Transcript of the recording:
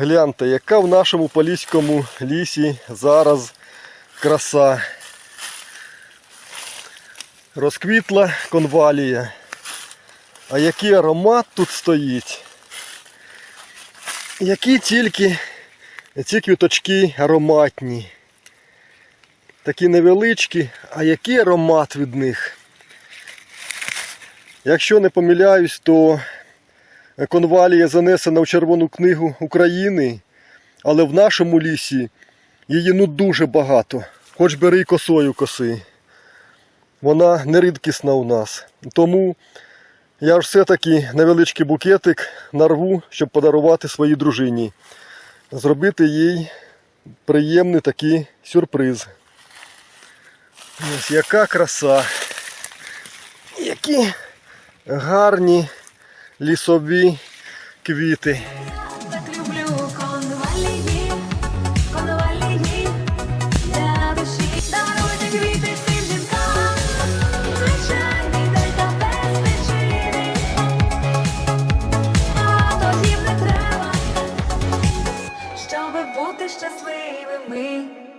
Гляньте, яка в нашому поліському лісі зараз краса. Розквітла конвалія. А який аромат тут стоїть. Які тільки ці квіточки ароматні. Такі невеличкі, а який аромат від них. Якщо не помиляюсь, то конвалія занесена в Червону книгу України, але в нашому лісі її ну дуже багато. Хоч бери косою коси. Вона не рідкісна у нас. Тому я ж все-таки невеличкий букетик нарву, щоб подарувати своїй дружині. Зробити їй приємний такий сюрприз. Ось яка краса. Які гарні лісові квіти. Щасливими.